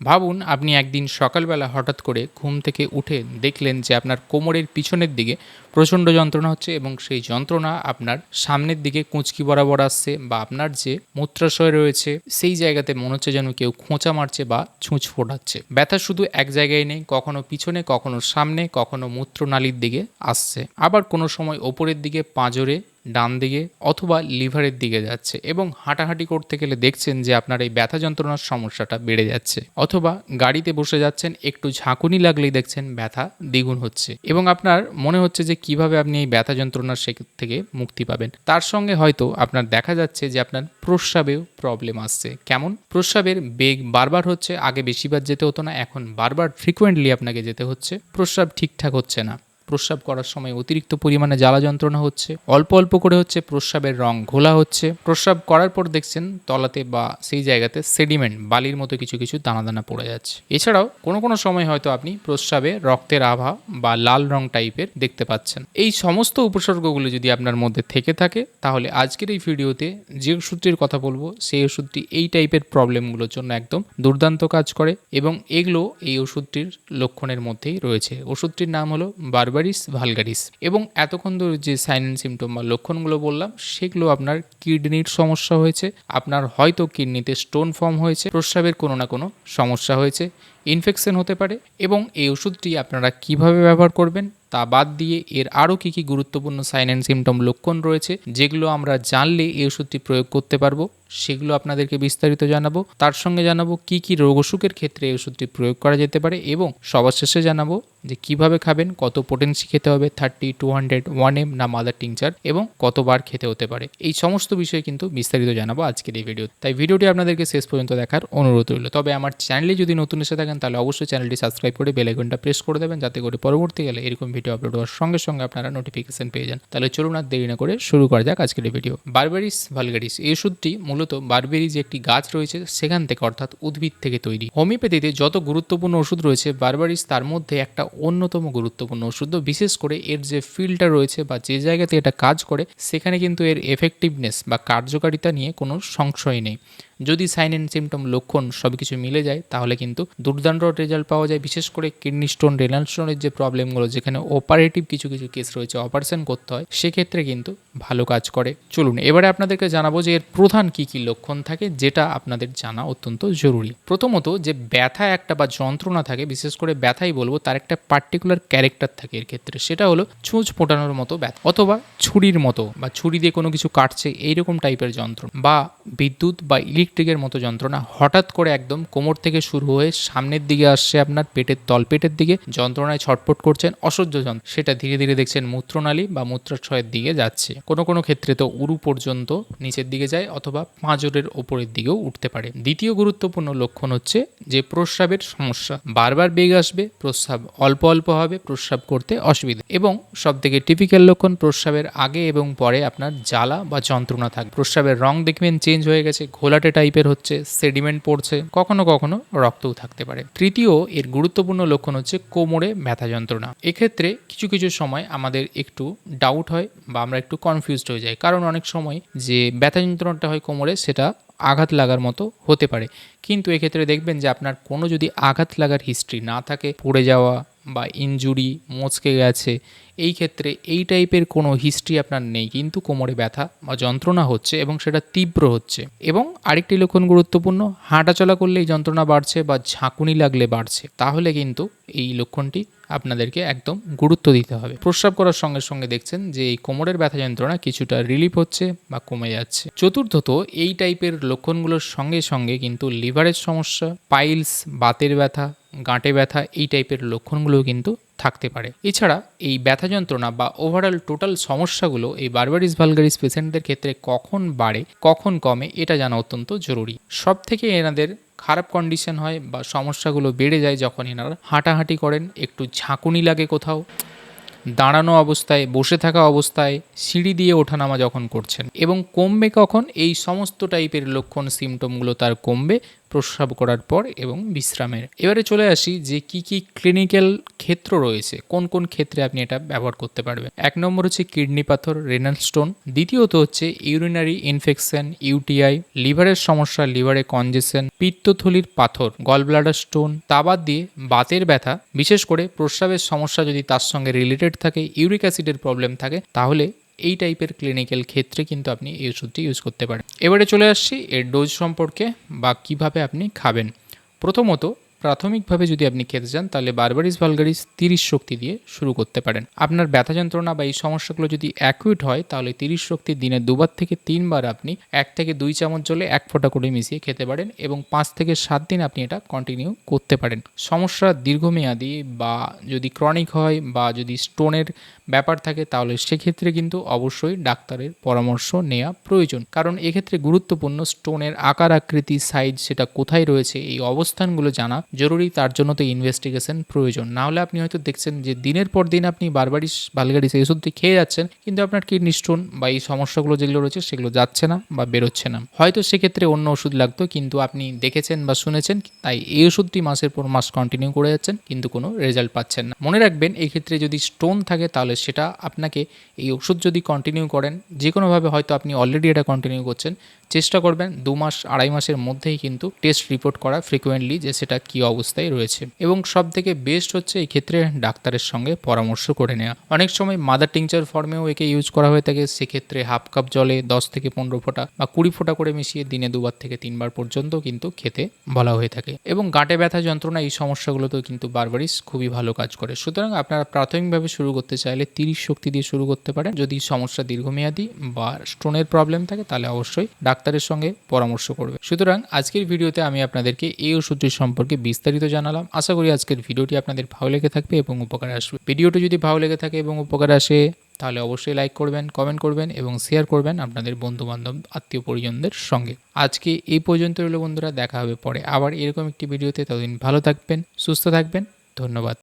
ভাবুন, আপনি একদিন সকালবেলা হঠাৎ করে ঘুম থেকে উঠে দেখলেন যে আপনার কোমরের পিছনের দিকে প্রচণ্ড যন্ত্রণা হচ্ছে এবং সেই যন্ত্রণা আপনার সামনের দিকে কুঁচকি বরাবর আসছে বা আপনার যে মূত্রাশয় রয়েছে, সেই জায়গাতে মনে হচ্ছে যেন কেউ খোঁচা মারছে বা ছুঁচ ফোটাচ্ছে। ব্যথা শুধু এক জায়গায় নেই, কখনো পিছনে, কখনো সামনে, কখনো মূত্রনালীর দিকে আসছে। আবার কোনো সময় ওপরের দিকে পাঁজরে ডান দিকে অথবা লিভারের দিকে যাচ্ছে এবং হাঁটাহাঁটি করতে গেলে দেখছেন যে আপনার এই ব্যথা যন্ত্রণার সমস্যাটা বেড়ে যাচ্ছে। অথবা গাড়িতে বসে যাচ্ছেন, একটু ঝাঁকুনি লাগলেই দেখছেন ব্যথা দ্বিগুণ হচ্ছে এবং আপনার মনে হচ্ছে যে কীভাবে আপনি এই ব্যথা যন্ত্রণার সে থেকে মুক্তি পাবেন। তার সঙ্গে হয়তো আপনার দেখা যাচ্ছে যে আপনার প্রস্রাবেও প্রবলেম আসছে। কেমন? প্রস্রাবের বেগ বারবার হচ্ছে, আগে বেশিবার যেতে হতো না, এখন বারবার ফ্রিকোয়েন্টলি আপনাকে যেতে হচ্ছে। প্রস্রাব ঠিকঠাক হচ্ছে না। প্রস্রাব করার সময় অতিরিক্ত পরিমাণে জ্বালা যন্ত্রণা হচ্ছে, অল্প অল্প করে হচ্ছে প্রস্রাবের রং ঘোলা হচ্ছে। প্রস্রাব করার পর দেখছেন তলাতে বা সেই জায়গাতে সেডিমেন্ট, বালির মতো কিছু কিছু দানা দানা পড়ে যাচ্ছে। এছাড়াও কোনো কোনো সময় হয়তো আপনি প্রস্রাবে রক্তের আভা বা লাল রং টাইপের দেখতে পাচ্ছেন। এই সমস্ত উপসর্গগুলো যদি আপনার মধ্যে থেকে থাকে, তাহলে আজকের এই ভিডিওতে যে ওষুধটির কথা বলব, সেই ওষুধটি এই টাইপের প্রবলেমগুলোর জন্য একদম দুর্দান্ত কাজ করে এবং এগুলো এই ওষুধটির লক্ষণের মধ্যেই রয়েছে। ওষুধটির নাম হলো বারবারিস ভালগারিস এবং এতক্ষণ ধরে যে সাইন সিমটম বা লক্ষণগুলো বললাম, সেগুলো আপনার কিডনির সমস্যা হয়েছে, আপনার হয়তো কিডনিতে স্টোন ফর্ম হয়েছে, প্রস্রাবের কোনো না কোনো সমস্যা হয়েছে ইনফেকশন হতে পারে এবং এই ওষুধটি আপনারা কীভাবে ব্যবহার করবেন তা বাদ দিয়ে এর আরও কী কী গুরুত্বপূর্ণ সাইন অ্যান্ড সিমটম লক্ষণ রয়েছে, যেগুলো আমরা জানলে এই ওষুধটি প্রয়োগ করতে পারব। সেগুলো আপনাদেরকে বিস্তারিত জানাব। তার সঙ্গে জানাব কি কি রোগ অসুখের ক্ষেত্রে এই ওষুধটি প্রয়োগ করা যেতে পারে এবং সবার শেষে জানাব যে কীভাবে খাবেন, কত পোটেন্সি খেতে হবে thirty two hundred one M না মাদার টিংচার এবং কতবার খেতে হতে পারে। এই সমস্ত বিষয়ে কিন্তু বিস্তারিত জানাব আজকের এই ভিডিও তাই ভিডিওটি আপনাদেরকে শেষ পর্যন্ত দেখার অনুরোধ রইল। তবে আমার চ্যানেলে যদি নতুন এসে থাকেন, তাহলে অবশ্যই চ্যানেলটি সাবস্ক্রাইব করে বেল আইকনটা প্রেস করে দেবেন, যাতে করে পরবর্তীকালে এরকম ভিডিও আপলোড হওয়ার সঙ্গে সঙ্গে আপনারা নোটিফিকেশন পেয়ে যান। তাহলে চলুন আর দেরি না করে শুরু করা যাক আজকের ভিডিও বারবেরিস ভালগারিস এই ওষুধটি মূলত বারবেরি যে একটি গাছ রয়েছে সেখান থেকে অর্থাৎ উদ্ভিদ থেকে তৈরি। হোমিওপ্যাথিতে যত গুরুত্বপূর্ণ ওষুধ রয়েছে বারবারিস, তার মধ্যে একটা অন্যতম গুরুত্বপূর্ণ ওষুধ। বিশেষ করে এর যে ফিল্ডটা রয়েছে বা যে জায়গাতে এটা কাজ করে, সেখানে কিন্তু এর এফেক্টিভনেস বা কার্যকারিতা নিয়ে কোনো সংশয় নেই। যদি সাইন অ্যান্ড সিমটম লক্ষণ সব কিছু মিলে যায়, তাহলে কিন্তু দুর্দান্ত রেজাল্ট পাওয়া যায়। বিশেষ করে কিডনি স্টোন রেনাল স্টোনের যে প্রবলেমগুলো যেখানে অপারেটিভ কিছু কিছু কেস রয়েছে অপারেশন করতে হয়, সেক্ষেত্রে কিন্তু ভালো কাজ করে। চলুন, এবারে আপনাদেরকে জানাব যে এর প্রধান কি কি লক্ষণ থাকে, যেটা আপনাদের জানা অত্যন্ত জরুরি। প্রথমত যে ব্যথা একটা বা যন্ত্রণা থাকে, বিশেষ করে ব্যথাই বলব, তার একটা পার্টিকুলার ক্যারেক্টার থাকে এর ক্ষেত্রে। সেটা হলো ছুঁচ ফোটানোর মতো ব্যথা, অথবা ছুরির মতো, বা ছুরি দিয়ে কোনো কিছু কাটছে, এইরকম টাইপের যন্ত্র বা বিদ্যুৎ বা ইলেকট্রিকের মতো যন্ত্রণা হঠাৎ করে একদম কোমর থেকে শুরু হয়ে সামনের দিকে আসছে আপনার পেটের তলপেটের দিকে। যন্ত্রণায় ছটপট করছেন, অসহ্য যন্ত্র সেটা ধীরে ধীরে দেখছেন মূত্রনালী বা মূত্রাশয়ের দিকে যাচ্ছে। কোনো কোনো ক্ষেত্রে তো উরু পর্যন্ত নিচের দিকে যায় অথবা পাঁজরের ওপরের দিকেও উঠতে পারে। দ্বিতীয় গুরুত্বপূর্ণ লক্ষণ হচ্ছে যে প্রস্রাবের সমস্যা। বারবার বেগ আসবে, প্রস্রাব অল্প অল্প হবে, প্রস্রাব করতে অসুবিধা। এবং সব থেকে টিপিক্যাল লক্ষণ প্রস্রাবের আগে এবং পরে আপনার জ্বালা বা যন্ত্রণা থাকবে। প্রস্রাবের রং দেখবেন চেঞ্জ হয়ে গেছে ঘোলাটে টাইপের হচ্ছে সেডিমেন্ট পড়ছে, কখনো কখনো রক্তও থাকতে পারে। তৃতীয়, এর গুরুত্বপূর্ণ লক্ষণ হচ্ছে কোমরে ব্যথা যন্ত্রণা। এক্ষেত্রে কিছু কিছু সময় আমাদের একটু ডাউট হয় বা আমরা একটু কনফিউজড হয়ে যাই। কারণ অনেক সময় যে ব্যথা যন্ত্রণাটা হয় কোমরে, সেটা আঘাত লাগার মতো হতে পারে। কিন্তু এক্ষেত্রে দেখবেন যে আপনার কোনো যদি আঘাত লাগার হিস্ট্রি না থাকে, পড়ে যাওয়া বা ইনজুরি মোচকে গেছে, এই ক্ষেত্রে এই টাইপের কোনো হিস্ট্রি আপনার নেই। কিন্তু কোমরে ব্যথা বা যন্ত্রণা হচ্ছে এবং সেটা তীব্র হচ্ছে। এবং আরেকটি লক্ষণ গুরুত্বপূর্ণ, হাঁটাচলা করলে এই যন্ত্রণা বাড়ছে বা ঝাঁকুনি লাগলে বাড়ছে। তাহলে কিন্তু এই লক্ষণটি আপনাদেরকে একদম গুরুত্ব দিতে হবে। প্রস্রাব করার সঙ্গে সঙ্গে দেখছেন যে এই কোমরের ব্যথা যন্ত্রণা কিছুটা রিলিফ হচ্ছে বা কমে যাচ্ছে। চতুর্থত, এই টাইপের লক্ষণগুলোর সঙ্গে সঙ্গে কিন্তু লিভারের সমস্যা পাইলস বাতের ব্যথা গাঁটে ব্যথা এই টাইপের লক্ষণগুলোও কিন্তু থাকতে পারে। এছাড়া এই ব্যথা যন্ত্রণা বা ওভারঅল টোটাল সমস্যাগুলো এই বারবারিস ভালগারিস পেশেন্টদের ক্ষেত্রে কখন বাড়ে, কখন কমে, এটা জানা অত্যন্ত জরুরি। সব থেকে এনাদের খারাপ কন্ডিশন হয় বা সমস্যাগুলো বেড়ে যায় যখন এনারা হাঁটাহাঁটি করেন, একটু ঝাঁকুনি লাগে কোথাও, দাঁড়ানো অবস্থায়, বসে থাকা অবস্থায়, সিঁড়ি দিয়ে ওঠানামা যখন করছেন। এবং কমবে কখন, এই সমস্ত টাইপের লক্ষণ সিমটমগুলো তার কমবে প্রস্রাব করার পর এবং বিশ্রামের। এবারে চলে আসি যে কি কি ক্লিনিক্যাল ক্ষেত্র রয়েছে, কোন কোন ক্ষেত্রে আপনি এটা ব্যবহার করতে পারবেন। এক নম্বর হচ্ছে কিডনি পাথর রেনাল স্টোন দ্বিতীয়ত হচ্ছে ইউরিনারি ইনফেকশন ইউটিআই লিভারের সমস্যা, লিভারে কনজেশন পিত্তথলির পাথর গলব্লাডার স্টোন তা বাদ দিয়ে বাতের ব্যথা, বিশেষ করে প্রস্রাবের সমস্যা যদি তার সঙ্গে রিলেটেড থাকে ইউরিক অ্যাসিডের প্রবলেম থাকে, তাহলে এই টাইপের ক্লিনিক্যাল ক্ষেত্রে কিন্তু আপনি এই ওষুধটি ইউজ করতে পারেন। এবারে চলে আসছি এর ডোজ সম্পর্কে বা কীভাবে আপনি খাবেন। প্রথমত প্রাথমিকভাবে যদি আপনি খেতে চান তাহলে বারবারিস ভালগারিস তিরিশ শক্তি দিয়ে শুরু করতে পারেন। আপনার ব্যথা যন্ত্রণা বা এই সমস্যাগুলো যদি অ্যাকুইট হয়, তাহলে তিরিশ শক্তি দিনে দুবার থেকে তিনবার আপনি এক থেকে দুই চামচ জলে এক ফোঁটা করে মিশিয়ে খেতে পারেন এবং পাঁচ থেকে সাত দিন আপনি এটা কন্টিনিউ করতে পারেন। সমস্যা দীর্ঘমেয়াদী বা যদি ক্রনিক হয় বা যদি স্টোনের ব্যাপার থাকে, তাহলে সেক্ষেত্রে কিন্তু অবশ্যই ডাক্তারের পরামর্শ নেওয়া প্রয়োজন। কারণ এক্ষেত্রে গুরুত্বপূর্ণ স্টোনের আকার আকৃতি সাইজ সেটা কোথায় রয়েছে, এই অবস্থানগুলো জানা জরুরি, তার জন্য তো ইনভেস্টিগেশন প্রয়োজন। না হলে আপনি হয়তো দেখছেন যে দিনের পর দিন আপনি বারবারই ভালগারিস সেই ওষুধটি খেয়ে যাচ্ছেন, কিন্তু আপনার কিডনি স্টোন বা এই সমস্যাগুলো যেগুলো রয়েছে সেগুলো যাচ্ছে না বা বেরোচ্ছে না। হয়তো সেক্ষেত্রে অন্য ওষুধ লাগতো, কিন্তু আপনি দেখেছেন বা শুনেছেন, তাই এই ওষুধটি মাসের পর মাস কন্টিনিউ করে যাচ্ছেন, কিন্তু কোনো রেজাল্ট পাচ্ছেন না। মনে রাখবেন এই ক্ষেত্রে যদি স্টোন থাকে, তাহলে সেটা আপনাকে এই ওষুধ যদি কন্টিনিউ করেন যে কোনোভাবে হয়তো আপনি অলরেডি এটা কন্টিনিউ করছেন, চেষ্টা করবেন, দু মাস, আড়াই মাসের মধ্যেই কিন্তু টেস্ট রিপোর্ট করা ফ্রিকোয়েন্টলি যে সেটা কী অবস্থায় রয়েছে এবং সব থেকে বেস্ট হচ্ছে এই ক্ষেত্রে ডাক্তারের সঙ্গে পরামর্শ করে নেওয়া। অনেক সময় মাদার টিংচার ফর্মেও একে ইউজ করা হয়ে থাকে, সেক্ষেত্রে হাফ কাপ জলে দশ থেকে পনেরো ফোঁটা বা কুড়ি ফোঁটা করে মিশিয়ে দিনে দুবার থেকে তিনবার পর্যন্ত কিন্তু খেতে বলা হয়ে থাকে। এবং গাঁটে ব্যথা যন্ত্রণা এই সমস্যাগুলোতেও কিন্তু বারবারিস খুবই ভালো কাজ করে। সুতরাং আপনারা প্রাথমিকভাবে শুরু করতে চাইলে তিরিশ শক্তি দিয়ে শুরু করতে পারেন। যদি সমস্যা দীর্ঘমেয়াদী বা স্টোনের প্রবলেম থাকে, তাহলে অবশ্যই ডাক্তারের সঙ্গে পরামর্শ করবে। সুতরাং আজকের ভিডিওতে আমি আপনাদেরকে এই ওষুধটির সম্পর্কে বিস্তারিত জানালাম। আশা করি আজকের ভিডিওটি আপনাদের ভালো লেগে থাকবে এবং উপকারে আসবে। ভিডিওটি যদি ভালো লেগে থাকে এবং উপকার আসে, তাহলে অবশ্যই লাইক করবেন কমেন্ট করবেন এবং শেয়ার করবেন আপনাদের বন্ধুবান্ধব, আত্মীয় পরিজনদের সঙ্গে। আজকে এই পর্যন্ত রইল বন্ধুরা, দেখা হবে পরে আবার এরকম একটি ভিডিওতে। ততদিন ভালো থাকবেন, সুস্থ থাকবেন, ধন্যবাদ।